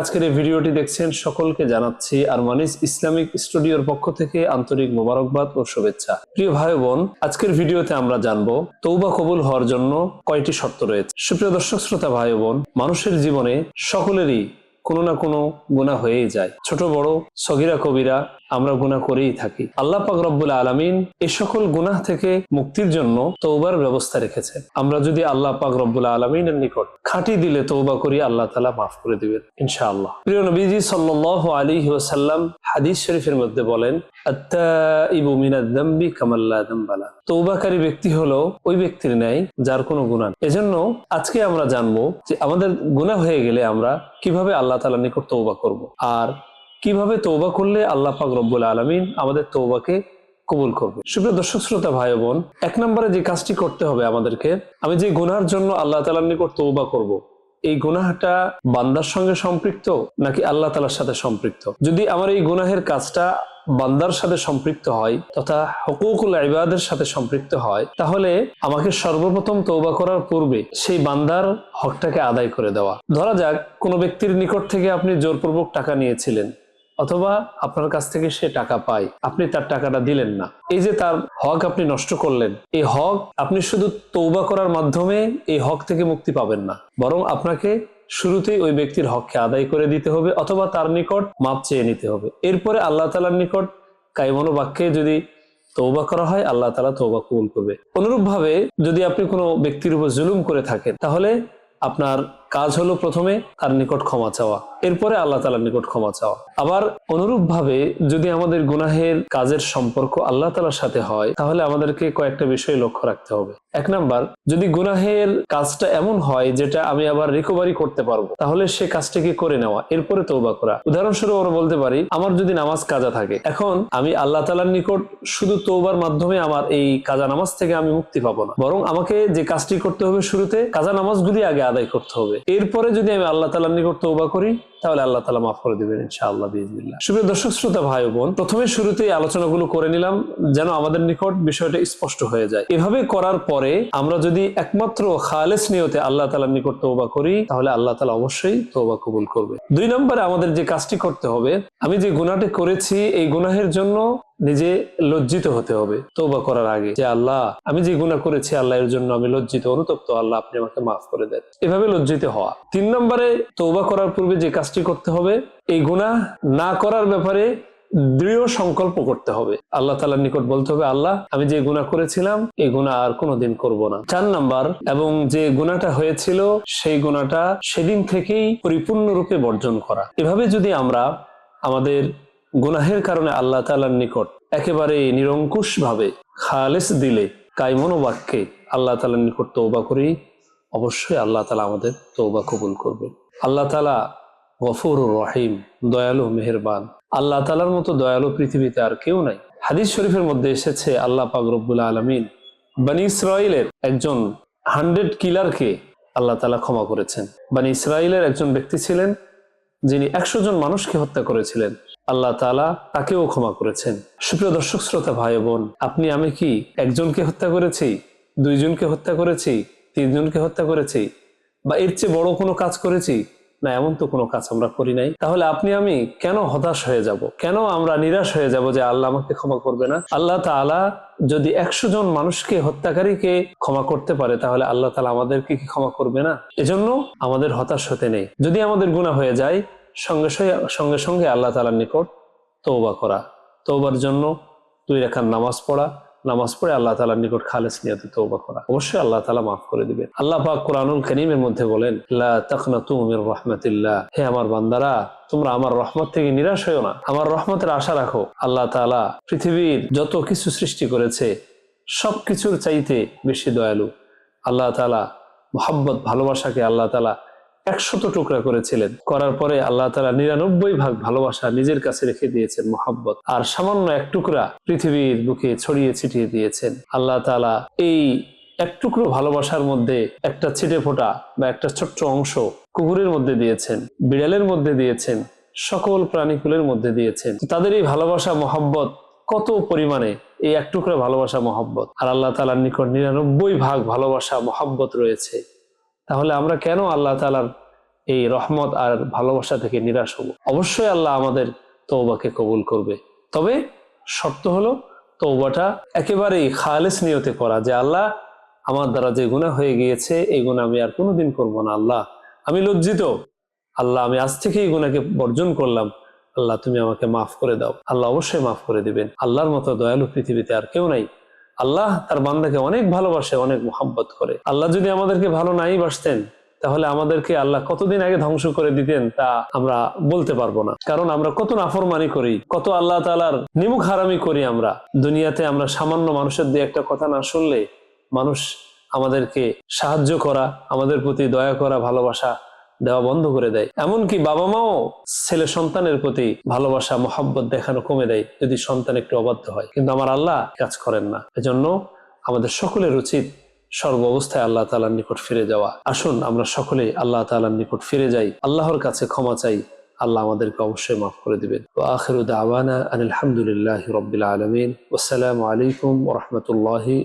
আজকের এই ভিডিওটি দেখছেন, সকলকে জানাচ্ছি আরমানিস ইসলামিক স্টুডিওর পক্ষ থেকে আন্তরিক মোবারকবাদ ও শুভেচ্ছা। প্রিয় ভাই বোন, আজকের ভিডিওতে আমরা জানব তৌবা কবুল হওয়ার জন্য কয়টি শর্ত রয়েছে। সুপ্রিয় দর্শক, শ্রোতা ভাই বোন, মানুষের জীবনে সকলেরই কোনো না কোনো গুণা হয়েই যায়। ছোট, বড়, সগিরা, কবিরা আমরা গুনাহ করেই থাকি। আল্লাহ পাক রব্বুল আলামিন এই সকল গুনাহ থেকে মুক্তির জন্য তৌবার ব্যবস্থা রেখেছেন। আমরা যদি আল্লাহ পাক রব্বুল আলামিনের নিকট খাঁটি দিলে তৌবা করি, আল্লাহ তালা মাফ করে দিবেন, ইনশাআল্লাহ। প্রিয় নবীজি সাল্লাল্লাহু আলাইহি ওয়াসাল্লাম হাদিস শরীফের মধ্যে বলেন তৌবাকারী ব্যক্তি হলো ওই ব্যক্তির ন্যায় যার কোনো নেই। এজন্য আজকে আমরা জানব যে আমাদের গুনাহ হয়ে গেলে আমরা কীভাবে আল্লাহ তালা নিকট তৌবা করব। আর কীভাবে তৌবা করলে আল্লাহ পাক রব্বুল আলমিন আমাদের তৌবাকে কবুল করবে? সুপ্রিয় দর্শক, শ্রোতা, ভাই বোন, এক নম্বরে যে কাজটি করতে হবে আমাদেরকে, আমি যে গুনার জন্য আল্লাহ তালার নিকট তৌবা করব। এই গুনাহটা বান্দার সঙ্গে সম্পৃক্ত নাকি আল্লাহ তালার সাথে সম্পৃক্ত? যদি আমার এই গুনাহের কাজটা বান্দার সাথে সম্পৃক্ত হয় তথা হকুকুল ইবাদের সাথে সম্পৃক্ত হয়, তাহলে আমাকে সর্বপ্রথম তৌবা করার পূর্বে সেই বান্দার হকটাকে আদায় করে দেওয়া। ধরা যাক, কোনো ব্যক্তির নিকট থেকে আপনি জোরপূর্বক টাকা নিয়েছিলেন। অথবা আপনার কাছ থেকে সে টাকা পায়, আপনি তার টাকাটা দিলেন না। এই যে তার হক আপনি নষ্ট করলেন, এই হক আপনি শুধু তৌবা করার মাধ্যমে এই হক থেকে মুক্তি পাবেন না। বরং আপনাকে শুরুতেই ওই ব্যক্তির হককে আদায় করে দিতে হবে অথবা তার নিকট মাপ চেয়ে নিতে হবে। এরপরে আল্লাহ তালার নিকট কাইমনো বাক্যে যদি তৌবা করা হয়, আল্লাহ তালা তৌবা কবুল করবে। অনুরূপভাবে যদি আপনি কোনো ব্যক্তির উপর জুলুম করে থাকেন, তাহলে আপনার কাজ হলো প্রথমে তার নিকট ক্ষমা চাওয়া, এরপরে আল্লাহ তালার নিকট ক্ষমা চাওয়া। আবার অনুরূপ ভাবে যদি আমাদের গুনাহের কাজের সম্পর্ক আল্লাহ তালার সাথে হয়, তাহলে আমাদেরকে কয়েকটা বিষয় লক্ষ্য রাখতে হবে। এক নাম্বার, যদি গুনাহের কাজটা এমন হয় যেটা আমি আবার রিকভারি করতে পারব, তাহলে সে কাজটাকে করে নেওয়া, এরপরে তৌবা করা। উদাহরণস্বরূপ আমরা বলতে পারি, আমার যদি নামাজ কাজা থাকে, এখন আমি আল্লাহ তালার নিকট শুধু তৌবার মাধ্যমে আমার এই কাজা নামাজ থেকে আমি মুক্তি পাবো না। বরং আমাকে যে কাজটি করতে হবে শুরুতে, কাজা নামাজগুলি আগে আদায় করতে হবে। এরপরে যদি আমি আল্লাহ তালার নিকট তৌবা করি, তাহলে আল্লাহ তালা মাফ করে দিবেন ইনশাআল্লাহ বিজবিল্লাহ সুপ্রিয় দর্শক, শ্রোতা ভাই বোন, প্রথমে শুরুতেই আলোচনাগুলো করে নিলাম, যেন আমাদের নিকট বিষয়টা স্পষ্ট হয়ে যায়। এভাবে করার পরে আমরা যদি একমাত্র খালেস নিয়তে আল্লাহ তালার নিকট তৌবা করি, তাহলে আল্লাহ তালা অবশ্যই তৌবা কবুল করবে। দুই নম্বরে আমাদের যে কাজটি করতে হবে, আমি যে গুণাটি করেছি, এই গুনাহের জন্য নিজে লজ্জিত হতে হবে তৌবা করার আগে যে আল্লাহ, আমি যে গুণা করেছি আল্লাহ, এর জন্য আমি লজ্জিত, অনুতপ্ত, আল্লাহ আপনি আমাকে মাফ করে দেন। এভাবে লজ্জিত হওয়া। তিন নম্বরে তৌবা করার পূর্বে যে কাজটি করতে হবে, এই গুণা না করার ব্যাপারে দৃঢ় সংকল্প করতে হবে। আল্লাহ তালার নিকট বলতে হবে, আল্লাহ, আমি যে গুণা করেছিলাম এই গুণা আর কোনোদিন করব না। চার নাম্বার, এবং যে গুণাটা হয়েছিল, সেই গুণাটা সেদিন থেকেই পরিপূর্ণরূপে বর্জন করা। এভাবে যদি আমরা আমাদের গুনাহের কারণে আল্লাহ তালার নিকট একেবারে নিরঙ্কুশ ভাবে খালেস দিলে কাইমনো বাক্যে আল্লাহ তালার নিকট তৌবা করি, অবশ্যই আল্লাহ তালা আমাদের তৌবা কবুল করবে আল্লাহ তালা গফুর রহিম, দয়ালু, মেহেরবান। আল্লাহ তালার মতো দয়ালু পৃথিবীতে আর কেউ নাই। হাদিস শরীফের মধ্যে এসেছে, আল্লাহ পাক রব্বুল আলমিন বানি ইসরায়েলের একজন হান্ড্রেড কিলারকে আল্লাহ তালা ক্ষমা করেছেন। বানি ইসরায়েলের একজন ব্যক্তি ছিলেন, যিনি একশো জন মানুষকে হত্যা করেছিলেন। আল্লাহ তালা তাকেও ক্ষমা করেছেন। সুপ্রিয় দর্শক, শ্রোতা ভাই বোন, আপনি, আমি কি একজনকে হত্যা করেছি? দুইজনকে হত্যা করেছি? তিনজনকে হত্যা করেছি? বা এর চেয়ে বড় কোনো কাজ করেছি? না, এমন তো কোনো কাজ আমরা করি নাই। তাহলে আপনি, আমি কেন হতাশ হয়ে যাব? কেন আমরা নিরাশ হয়ে যাব যে আল্লাহ আমাকে ক্ষমা করবে না? আল্লাহ তালা যদি একশো জন মানুষকে, হত্যাকারীকে ক্ষমা করতে পারে, তাহলে আল্লাহ তালা আমাদেরকে কি ক্ষমা করবে না? এজন্য আমাদের হতাশ হতে নেই। যদি আমাদের গুণা হয়ে যায় সঙ্গে সঙ্গে সঙ্গে আল্লাহ তালার নিকট তৌবা করা। তৌবার জন্য দুই রেখার নামাজ পড়া, নামাজ পড়ে আল্লাহ তালার নিকট খালেস নিয়তে তৌবা করা। অবশ্যই আল্লাহ তালা মাফ করে দিবে আল্লাহ পাক কোরআনুল করিমের মধ্যে বলেন, লা তাকনাতু মির রাহমাতিল্লাহ। হে আমার বান্দারা, তোমরা আমার রহমত থেকে নিরাশ হয়েও না। আমার রহমতের আশা রাখো, আল্লাহ তালা পৃথিবীর যত কিছু সৃষ্টি করেছে সব কিছুর চাইতে বেশি দয়ালু। আল্লাহ তালা মোহাব্বত, ভালোবাসাকে আল্লাহ তালা একশত টুকরা করেছিলেন। করার পরে আল্লাহ তালা নিরানব্বই ভাগ ভালোবাসা নিজের কাছে রেখে দিয়েছেন মোহাব্বত। আর সামান্য এক টুকরা পৃথিবীর বুকে ছড়িয়ে ছিটিয়ে দিয়েছেন। আল্লাহ তালা এই এক টুকরো ভালোবাসার মধ্যে একটা ছিটে ফোটা বা একটা ছোট্ট অংশ কুকুরের মধ্যে দিয়েছেন, বিড়ালের মধ্যে দিয়েছেন, সকল প্রাণীকুলের মধ্যে দিয়েছেন। তাদের এই ভালোবাসা, মোহাব্বত কত পরিমাণে এই এক টুকরা ভালোবাসা, মহব্বত? আর আল্লাহ তালার নিকট নিরানব্বই ভাগ ভালোবাসা, মহব্বত রয়েছে। তাহলে আমরা কেন আল্লাহ তালার এই রহমত আর ভালোবাসা থেকে নিরাশ হব? অবশ্যই আল্লাহ আমাদের তৌবাকে কবুল করবে। তবে শর্ত হলো তৌবাটা একেবারেই খালেস নিয়তে করা যে, আল্লাহ আমার দ্বারা যে গুণা হয়ে গিয়েছে, এই গুণা আমি আর কোনোদিন করব না, আল্লাহ। আমি লজ্জিত। আল্লাহ, আমি আজ থেকে এই গুণাকে বর্জন করলাম। আল্লাহ, তুমি আমাকে মাফ করে দাও। আল্লাহ অবশ্যই মাফ করে দিবেন। আল্লাহর মতো দয়ালু পৃথিবীতে আর কেউ নাই। আল্লাহ তার বান্দাকে অনেক ভালোবাসে, অনেক মোহাব্বত করে। আল্লাহ যদি আমাদেরকে ভালো নাই বাসতেন, তাহলে আমাদেরকে আল্লাহ কতদিন আগে ধ্বংস করে দিতেন তা আমরা বলতে পারব না। কারণ আমরা কত নাফরমানি করি, কত আল্লাহ তালার নিমুখ হারামি করি আমরা। দুনিয়াতে আমরা সামান্য মানুষের দিয়ে একটা কথা না শুনলে মানুষ আমাদেরকে সাহায্য করা, আমাদের প্রতি দয়া করা, ভালোবাসা দেওয়া বন্ধ করে দেয়। এমনকি বাবা মাও ছেলে সন্তানের প্রতি ভালোবাসা, মহাব্বত দেখানো কমে দেয় যদি সন্তান একটু অবাধ্য হয়। কিন্তু আমার আল্লাহ কাজ করেন না। এজন্য আমাদের সকলের উচিত সর্ব অবস্থায় আল্লাহ তালার নিকট ফিরে যাওয়া। আসুন, আমরা সকলে আল্লাহ তালার নিকট ফিরে যাই। আল্লাহর কাছে ক্ষমা চাই। আল্লাহ আমাদেরকে অবশ্যই মাফ করে দিবেন। আখিরু দাওয়ানা আনিল হামদুলিল্লাহি রাব্বিল আলামিন। ওয়াসসালামু আলাইকুম রাহমাতুল্লাহি